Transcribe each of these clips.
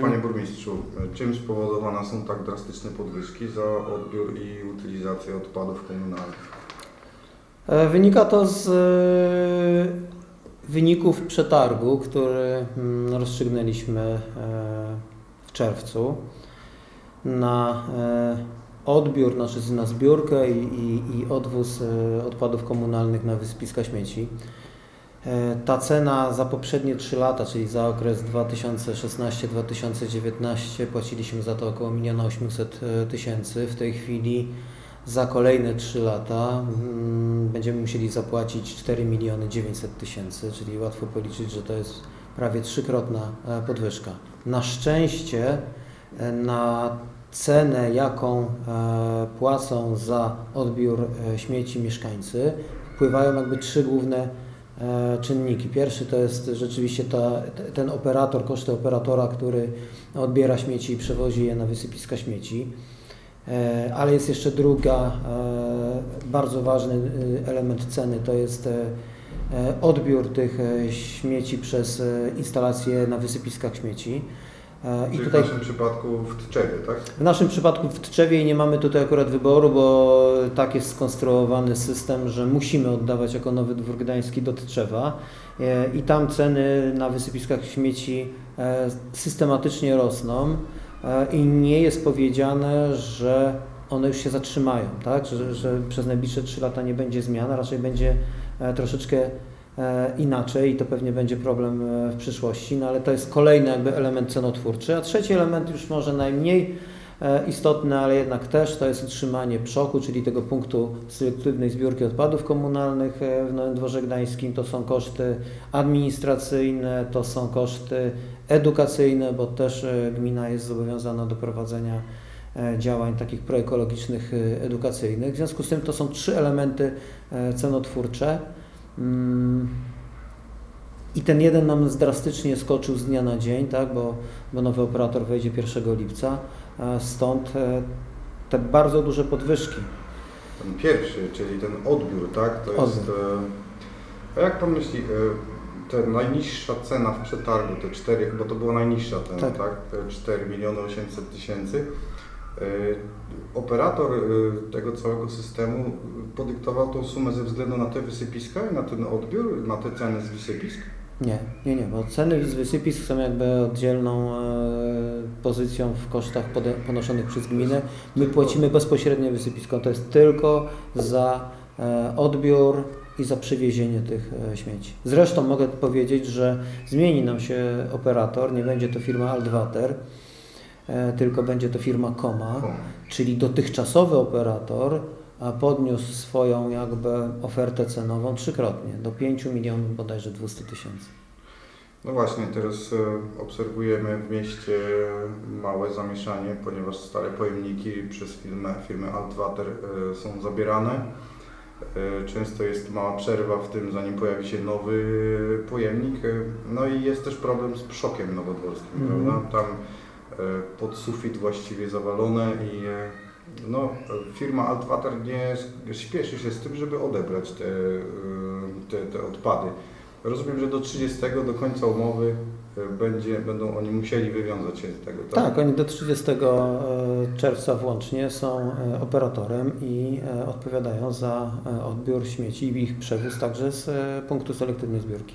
Panie burmistrzu, czym spowodowane są tak drastyczne podwyżki za odbiór i utylizację odpadów komunalnych? E, Wynika to z e, wyników przetargu, który mm, rozstrzygnęliśmy e, w czerwcu na odbiór, znaczy na zbiórkę i, i, i odwóz e, odpadów komunalnych na wysypiska śmieci. E, Ta cena za poprzednie 3 lata, czyli za okres 2016-2019 płaciliśmy za to około 1 800 tysięcy. W tej chwili za kolejne 3 lata mm, będziemy musieli zapłacić 4 miliony 900 tysięcy, czyli łatwo policzyć, że to jest prawie trzykrotna e, podwyżka. Na szczęście e, na cenę, jaką e, płacą za odbiór e, śmieci mieszkańcy, wpływają jakby trzy główne e, czynniki. Pierwszy to jest rzeczywiście ta, te- ten operator, koszty operatora, który odbiera śmieci i przewozi je na wysypiska śmieci. Ale jest jeszcze druga, bardzo ważny element ceny, to jest odbiór tych śmieci przez instalacje na wysypiskach śmieci. E, I Czyli tutaj w naszym przypadku w Tczewie, tak? w naszym przypadku w Tczewie i nie mamy tutaj akurat wyboru, bo tak jest skonstruowany system, że musimy oddawać jako Nowy Dwór Gdański do Tczewa E, i tam ceny na wysypiskach śmieci e, systematycznie rosną i nie jest powiedziane, że one już się zatrzymają, tak? że, że przez najbliższe 3 lata nie będzie zmian, a raczej będzie troszeczkę inaczej i to pewnie będzie problem e, w przyszłości, no ale to jest kolejny jakby element cenotwórczy, a trzeci element już może najmniej e, istotny, ale jednak też to jest utrzymanie przoku, czyli tego punktu selektywnej zbiórki odpadów komunalnych e, w Nowym Dworze Gdańskim. To są koszty administracyjne, to są koszty edukacyjne, bo też e, gmina jest zobowiązana do prowadzenia e, działań takich proekologicznych, e, edukacyjnych. W związku z tym to są trzy elementy e, cenotwórcze. Mm, I ten jeden nam drastycznie skoczył z dnia na dzień, tak, bo, bo nowy operator wejdzie 1 lipca. E, Stąd e, te bardzo duże podwyżki. Ten pierwszy, czyli ten odbiór, tak? To jest. Odbiór. E, a jak pan myśli, e, ta najniższa cena w przetargu, te 4, bo to była najniższa cena, Tak. tak? Te 4 miliony 800 tysięcy. E, Operator e, tego całego systemu podyktował tą sumę ze względu na te wysypiska i na ten odbiór, na te ceny z wysypisk? Nie, nie, nie, bo ceny z wysypisk są jakby oddzielną e, pozycją w kosztach ponoszonych przez gminę. My płacimy bezpośrednio wysypisko, to jest tylko za odbiór i za przywiezienie tych śmieci. Zresztą mogę powiedzieć, że zmieni nam się operator, nie będzie to firma Altwater, e, tylko będzie to firma Koma. Czyli dotychczasowy operator podniósł swoją jakby ofertę cenową trzykrotnie, do 5 milionów bodajże 200 tysięcy. No właśnie, teraz e, obserwujemy w mieście małe zamieszanie, ponieważ stare pojemniki przez firmę, firmę Altwater e, są zabierane. E, Często jest mała przerwa w tym, zanim pojawi się nowy pojemnik. E, No i jest też problem z przokiem nowodworskim, Mhm. prawda? Tam e, pod sufit właściwie zawalone i e, no, firma Altwater nie śpieszy się z tym, żeby odebrać te, e, te, te odpady. Rozumiem, że do 30, do końca umowy e, będzie, będą oni musieli wywiązać się z tego, tak? Tak, oni do 30 czerwca włącznie są e, operatorem i e, odpowiadają za e, odbiór śmieci i ich przewóz także z e, punktu selektywnej zbiórki.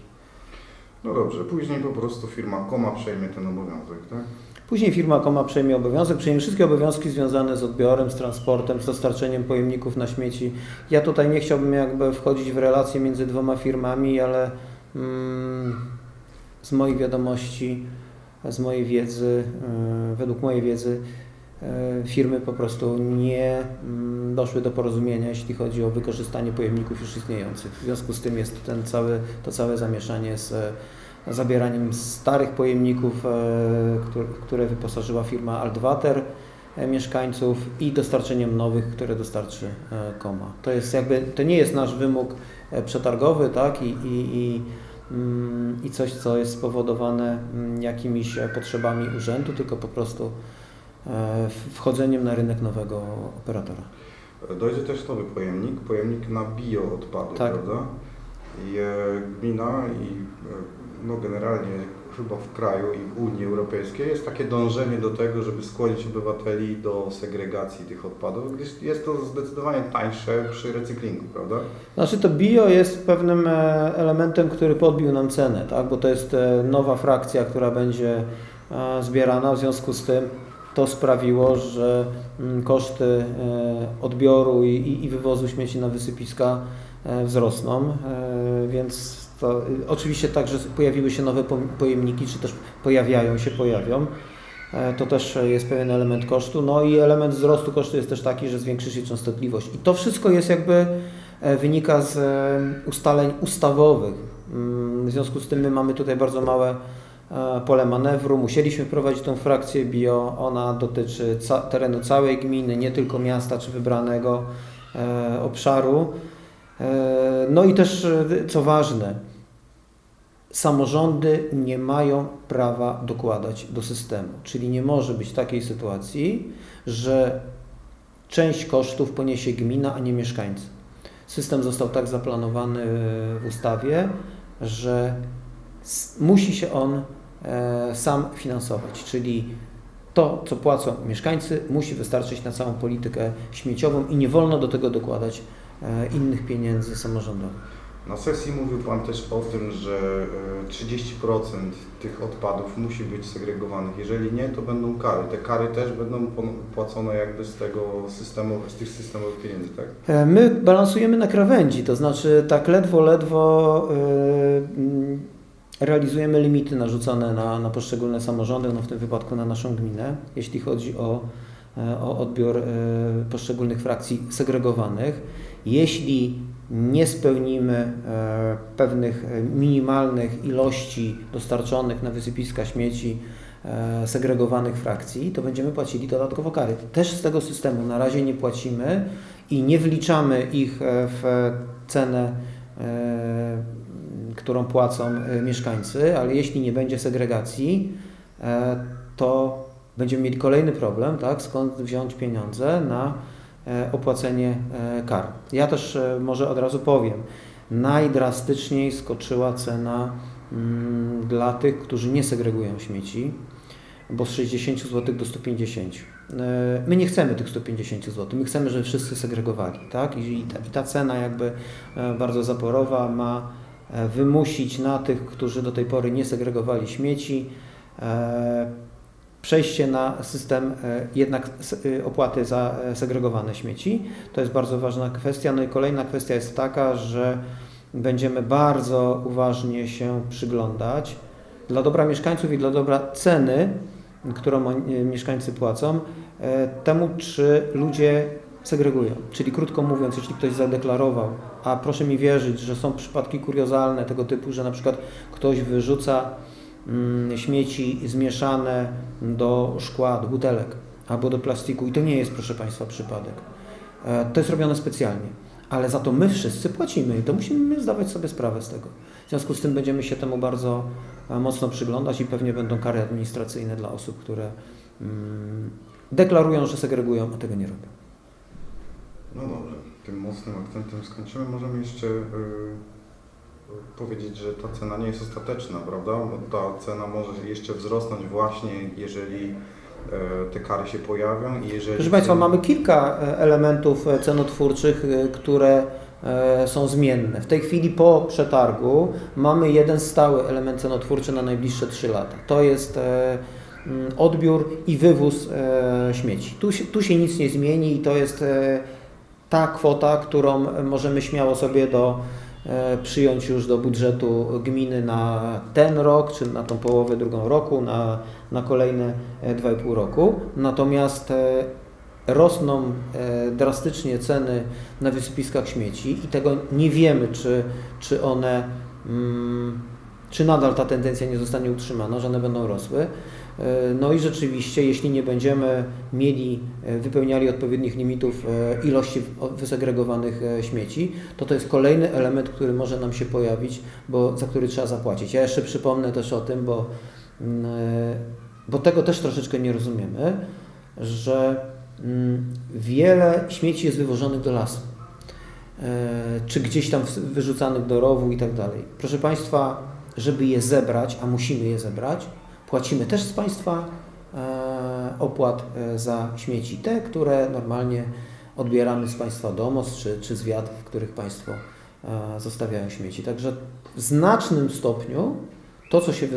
No dobrze, później po prostu firma Koma przejmie ten obowiązek, tak? Później firma Koma przejmie obowiązek, przejmie wszystkie obowiązki związane z odbiorem, z transportem, z dostarczeniem pojemników na śmieci. Ja tutaj nie chciałbym jakby wchodzić w relacje między dwoma firmami, ale mm, z moich wiadomości, z mojej wiedzy, y, według mojej wiedzy, y, firmy po prostu nie mm, doszły do porozumienia, jeśli chodzi o wykorzystanie pojemników już istniejących. W związku z tym jest ten cały, to całe zamieszanie z zabieraniem starych pojemników, e, które, wyposażyła firma Altwater e, mieszkańców i dostarczeniem nowych, które dostarczy e, Koma. To jest jakby, to nie jest nasz wymóg przetargowy, tak, i, i, i, mm, i coś, co jest spowodowane mm, jakimiś potrzebami urzędu, tylko po prostu wchodzeniem na rynek nowego operatora. Dojdzie też nowy pojemnik, pojemnik na bioodpady, Tak. prawda? I gmina i no generalnie chyba w kraju i w Unii Europejskiej jest takie dążenie do tego, żeby skłonić obywateli do segregacji tych odpadów, gdyż jest to zdecydowanie tańsze przy recyklingu, prawda? Znaczy to bio jest pewnym e, elementem, który podbił nam cenę, tak? bo to jest e, nowa frakcja, która będzie e, zbierana, w związku z tym to sprawiło, że mm, koszty odbioru i, i, wywozu śmieci na wysypiska wzrosną, więc to y, oczywiście także pojawiły się nowe po- pojemniki, czy też pojawiają się, pojawią. E, To też jest pewien element kosztu. No i element wzrostu kosztu jest też taki, że zwiększy się częstotliwość. I to wszystko jest jakby e, wynika z e, ustaleń ustawowych. Mm, W związku z tym my mamy tutaj bardzo małe e, pole manewru. Musieliśmy wprowadzić tą frakcję bio. Ona dotyczy ca- terenu całej gminy, nie tylko miasta czy wybranego e, obszaru. E, No i też, e, co ważne, samorządy nie mają prawa dokładać do systemu. Czyli nie może być takiej sytuacji, że część kosztów poniesie gmina, a nie mieszkańcy. System został tak zaplanowany w ustawie, że musi się on e, sam finansować, czyli to, co płacą mieszkańcy, musi wystarczyć na całą politykę śmieciową i nie wolno do tego dokładać e, innych pieniędzy samorządowych. Na sesji mówił Pan też o tym, że e, 30% tych odpadów musi być segregowanych. Jeżeli nie, to będą kary. Te kary też będą płacone jakby z tego systemu, z tych systemowych pieniędzy, tak? E, My balansujemy na krawędzi, to znaczy tak ledwo, ledwo e, mm, realizujemy limity narzucone na, na poszczególne samorządy, no w tym wypadku na naszą gminę, jeśli chodzi o, e, o odbiór e, poszczególnych frakcji segregowanych. Jeśli nie spełnimy e, pewnych e, minimalnych ilości dostarczonych na wysypiska śmieci e, segregowanych frakcji, to będziemy płacili dodatkowo kary. Też z tego systemu na razie nie płacimy i nie wliczamy ich w cenę, którą płacą mieszkańcy, ale jeśli nie będzie segregacji, to będziemy mieli kolejny problem, tak, skąd wziąć pieniądze na opłacenie e, kar. Ja też e, może od razu powiem, najdrastyczniej skoczyła cena mm, dla tych, którzy nie segregują śmieci, bo z 60 zł do 150. E, My nie chcemy tych 150 zł, my chcemy, żeby wszyscy segregowali, tak? I ta, i ta cena jakby e, bardzo zaporowa ma e, wymusić na tych, którzy do tej pory nie segregowali śmieci, e, przejście na system e, jednak e, opłaty za e, segregowane śmieci. To jest bardzo ważna kwestia. No i kolejna kwestia jest taka, że będziemy bardzo uważnie się przyglądać dla dobra mieszkańców i dla dobra ceny, którą mieszkańcy płacą, temu, czy ludzie segregują. Czyli krótko mówiąc, jeśli ktoś zadeklarował, a proszę mi wierzyć, że są przypadki kuriozalne tego typu, że na przykład ktoś wyrzuca śmieci zmieszane do szkła, do butelek albo do plastiku i to nie jest, proszę Państwa, przypadek. E, To jest robione specjalnie, ale za to my wszyscy płacimy i to musimy zdawać sobie sprawę z tego. W związku z tym będziemy się temu bardzo e, mocno przyglądać i pewnie będą kary administracyjne dla osób, które mm, deklarują, że segregują, a tego nie robią. No dobrze, tym mocnym akcentem skończymy. Możemy jeszcze y, powiedzieć, że ta cena nie jest ostateczna, prawda? Bo ta cena może jeszcze wzrosnąć właśnie, jeżeli e, te kary się pojawią i jeżeli... Proszę Państwa, mamy kilka e, elementów e, cenotwórczych, które są zmienne. W tej chwili po przetargu mamy jeden stały element cenotwórczy na najbliższe 3 lata. To jest mm, odbiór i wywóz śmieci. Tu się, tu się nic nie zmieni i to jest ta kwota, którą możemy śmiało sobie do, przyjąć już do budżetu gminy na ten rok, czy na tą połowę drugą roku, na, na kolejne e, 2,5 roku. Natomiast e, rosną e, drastycznie ceny na wysypiskach śmieci i tego nie wiemy, czy, czy one, mm, czy nadal ta tendencja nie zostanie utrzymana, że one będą rosły. E, No i rzeczywiście, jeśli nie będziemy mieli, e, wypełniali odpowiednich limitów e, ilości wysegregowanych śmieci, to to jest kolejny element, który może nam się pojawić, bo za który trzeba zapłacić. Ja jeszcze przypomnę też o tym, bo, mm, bo tego też troszeczkę nie rozumiemy, że mm, wiele śmieci jest wywożonych do lasu. czy gdzieś tam wyrzucanych do rowu i tak dalej. Proszę Państwa, żeby je zebrać, a musimy je zebrać, płacimy też z Państwa e, opłat e, za śmieci, te, które normalnie odbieramy z Państwa domos czy, czy z wiat, w których Państwo e, zostawiają śmieci. Także w znacznym stopniu to, co się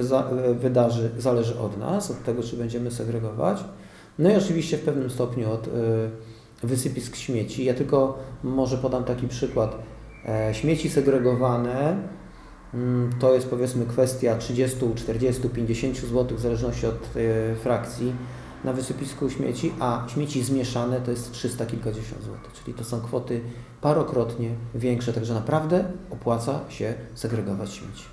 wydarzy, zależy od nas, od tego, czy będziemy segregować. No i oczywiście w pewnym stopniu od wysypisk śmieci. Ja tylko może podam taki przykład. Śmieci segregowane to jest powiedzmy kwestia 30, 40, 50 zł w zależności od e, frakcji na wysypisku śmieci, a śmieci zmieszane to jest 300 kilkadziesiąt złotych, czyli to są kwoty parokrotnie większe, także naprawdę opłaca się segregować śmieci.